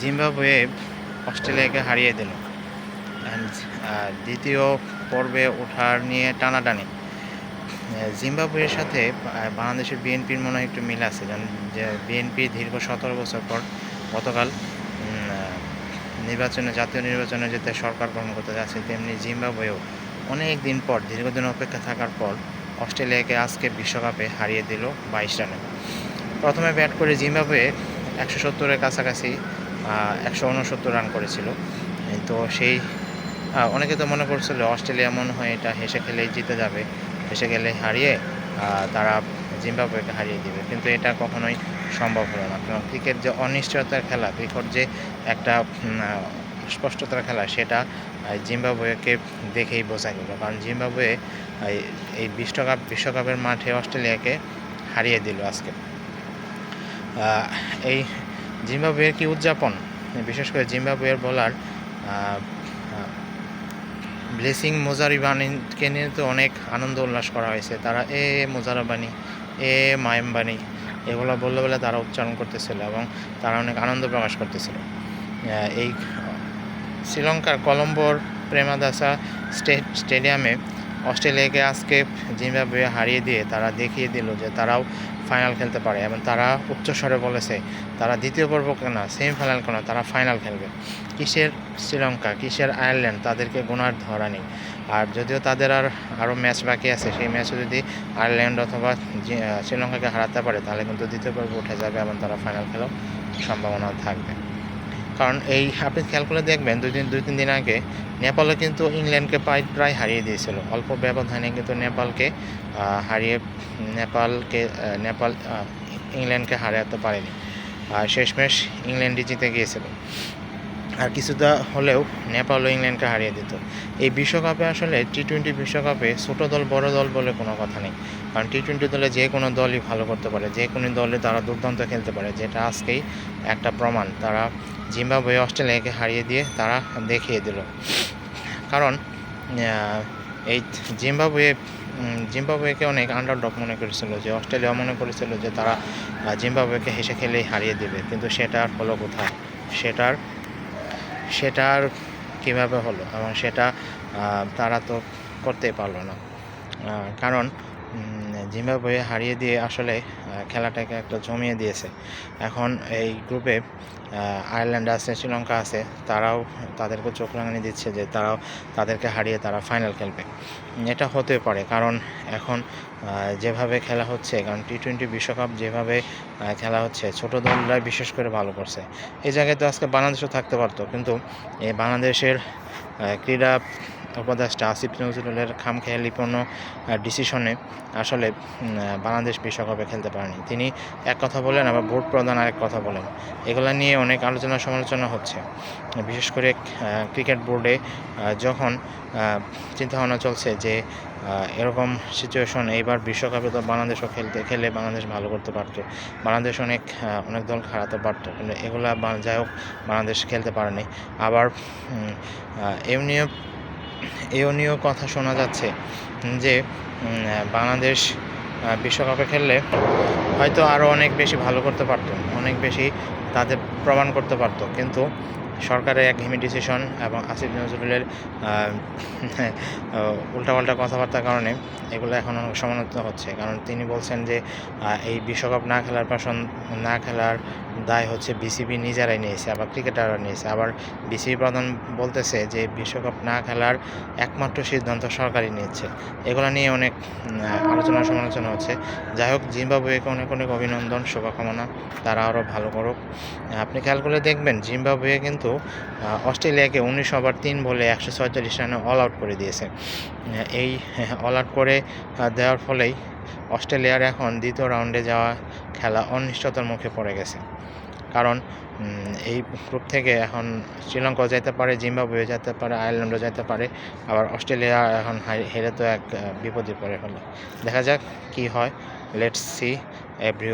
Zimbabwe অস্ট্রেলিয়াকে হারিয়ে দিল। দ্বিতীয় পর্বে ওঠার নিয়ে টানাটানি। জিম্বাবুয়ের সাথে বাংলাদেশের বিএনপির মনে হয় একটু মিল আছে। কারণ যে বিএনপি দীর্ঘ সতেরো বছর পর গতকাল নির্বাচনে, জাতীয় নির্বাচনে যেতে সরকার গঠন করতে যাচ্ছে, তেমনি জিম্বাবুয়েও অনেক দিন পর, দীর্ঘদিন অপেক্ষা থাকার পর, অস্ট্রেলিয়াকে আজকে বিশ্বকাপে হারিয়ে দিল বাইশ রানে। প্রথমে ব্যাট করে জিম্বাবুয়ে একশো সত্তরের কাছাকাছি একশো উনসত্তর রান করেছিল। তো সেই অনেকে তো মনে করছিল অস্ট্রেলিয়া মনে হয় এটা হেসে খেলেই জিতে যাবে, হেসে গেলে হারিয়ে তারা জিম্বাবুয়েকে হারিয়ে দিবে। কিন্তু এটা কখনোই সম্ভব হলো না। কারণ ক্রিকেট যে অনিশ্চয়তার খেলা, ক্রিকেট যে একটা স্পষ্টতার খেলা, সেটা জিম্বাবুয়েকে দেখেই বোঝা গেল। কারণ জিম্বাবুয়ে, এই বিশ্বকাপ, বিশ্বকাপের মাঠে অস্ট্রেলিয়াকে হারিয়ে দিল আজকে। এই জিম্বাবুয়ের কি উদযাপন? বিশেষ করে জিম্বাবুয়ের বোলার ব্লেসিং মোজারিবানিকে নিয়ে তো অনেক আনন্দ উল্লাস করা হয়েছে। তারা এ মোজারাবানি এ মায়াম্বানি এগুলো বললে বলে তারা উচ্চারণ করতেছিল এবং তারা অনেক আনন্দ প্রকাশ করতেছিল। এই শ্রীলঙ্কার কলম্বোর প্রেমাদাসা স্টেট, স্টেডিয়ামে অস্ট্রেলিয়াকে আজকে জিম্বাবুয়ে হারিয়ে দিয়ে তারা দেখিয়ে দিল যে তারাও ফাইনাল খেলতে পারে। এবং তারা উচ্চস্বরে বলেছে, তারা দ্বিতীয় পর্ব কেন সেমিফাইনাল কেন, তারা ফাইনাল খেলবে। কিসের শ্রীলঙ্কা, কিসের আয়ারল্যান্ড, তাদেরকে গোনার ধরা নেই। আর যদিও তাদের আর আরও ম্যাচ বাকি আছে, সেই ম্যাচে যদি আয়ারল্যান্ড অথবা শ্রীলঙ্কাকে হারাতে পারে, তাহলে কিন্তু দ্বিতীয় পর্ব উঠে যাবে এবং তারা ফাইনাল খেলার সম্ভাবনা থাকবে। কারণ এই, আপনি খেয়াল করে দেখবেন দুই দিন, দুই, তিন দিন আগে নেপালও কিন্তু ইংল্যান্ডকে প্রায় প্রায় হারিয়ে দিয়েছিল। অল্প ব্যবধানে কিন্তু নেপালকে হারিয়ে নেপালকে নেপাল ইংল্যান্ডকে হারাতে পারেনি। আর শেষমেশ ইংল্যান্ডই জিতে গিয়েছিল। আর কিছুটা হলেও নেপাল ও ইংল্যান্ডকে হারিয়ে দিত। এই বিশ্বকাপে আসলে টি টোয়েন্টি বিশ্বকাপে ছোটো দল বড় দল বলে কোনো কথা নেই। কারণ টি টোয়েন্টি দলে যে কোনো দলই ভালো করতে পারে, যে কোনো দলে তারা দুর্দান্ত খেলতে পারে, যেটা আজকেই একটা প্রমাণ। তারা জিম্বাবুয়ে, অস্ট্রেলিয়াকে হারিয়ে দিয়ে তারা দেখিয়ে দিল। কারণ এই জিম্বাবুয়ে জিম্বাবুয়েকে অনেক আন্ডারডগ মনে করেছিল, যে অস্ট্রেলিয়া মনে করেছিল যে তারা জিম্বাবুয়েকে হেসে খেলেই হারিয়ে দেবে। কিন্তু সেটা আর হলো কোথায়? সেটার সেটার কীভাবে হলো? এবং সেটা তারা তো করতেই পারল না। কারণ জিম্বাবুয়ে হারিয়ে দিয়ে আসলে খেলাটাকে একটা জমিয়ে দিয়েছে। এখন এই গ্রুপে আয়ারল্যান্ড আছে শ্রীলঙ্কা আছে, তারাও তাদেরকে চোখ রাঙানি দিচ্ছে যে তারাও তাদেরকে হারিয়ে তারা ফাইনাল খেলবে। এটা হতে পারে, কারণ এখন যেভাবে খেলা হচ্ছে, কারণ টি টোয়েন্টি বিশ্বকাপ যেভাবে খেলা হচ্ছে, ছোট দলরা বিশেষ করে ভালো করছে। এই জায়গায় তো আজকে বাংলাদেশও থাকতে পারতো, কিন্তু এই বাংলাদেশের ক্রীড়া উপদেষ্টা আসিফ নজরুলের খামখেয়ালিপূর্ণ ডিসিশনে আসলে বাংলাদেশ বিশ্বকাপে খেলতে পারেনি। তিনি এক কথা বলেন, আবার ভোট প্রদান আরেক কথা বলেন। এগুলা নিয়ে অনেক আলোচনা সমালোচনা হচ্ছে। বিশেষ করে ক্রিকেট বোর্ডে যখন চিন্তাভাবনা চলছে যে এরকম সিচুয়েশন এইবার বিশ্বকাপে তো বাংলাদেশও খেলতে, খেলে বাংলাদেশ ভালো করতে পারতো। বাংলাদেশ অনেক অনেক দল হারাতে পারতো। কিন্তু এগুলা যাই হোক, বাংলাদেশ খেলতে পারেনি। আবার এমনিও এও কথা শোনা যাচ্ছে যে বাংলাদেশ বিশ্বকাপে খেললে হয়তো আরও অনেক বেশি ভালো করতে পারতো, অনেক বেশি তাদের প্রমাণ করতে পারতো। কিন্তু সরকারের একঘেয়েমি ডিসিশন এবং আসিফ নজরুলের উল্টাপাল্টা কথাবার্তার কারণে এগুলো এখন অনেক সমালোচিত হচ্ছে। কারণ তিনি বলছেন যে এই বিশ্বকাপ না খেলার পাশন, না খেলার দায় হচ্ছে বিসিবি নিজেরাই নিয়েছে, আবার ক্রিকেটাররা নিয়েছে। আবার বিসিবি প্রধান বলতেছে যে, বিশ্বকাপ না খেলার একমাত্র সিদ্ধান্ত সরকারই নিচ্ছে। এগুলো নিয়ে অনেক আলোচনা সমালোচনা হচ্ছে। যাই হোক জিম্বাবুয়েকে অনেক অনেক অভিনন্দন, শুভকামনা। তারা আরও ভালো করুক। আপনি খেয়াল করে দেখবেন, জিম্বাবুয়ে কিন্তু আহ, অস্ট্রেলিয়াকে উনিশ ওভার তিন বলে একশো ছয়চল্লিশ রানে অল আউট করে দিয়েছে। এই অল আউট করে দেওয়ার ফলেই অস্ট্রেলিয়ার এখন দ্বিতীয় রাউন্ডে যাওয়া খেলা অনিশ্চয়তার মুখে পড়ে গেছে। কারণ এই গ্রুপ থেকে এখন শ্রীলঙ্কাও যেতে পারে জিম্বাবুয়ে যেতে পারে আয়ারল্যান্ডও যেতে পারে আবার অস্ট্রেলিয়া এখন হেরে তো এক বিপদে পড়ে হলো দেখা যাক কি হয়। Let's see every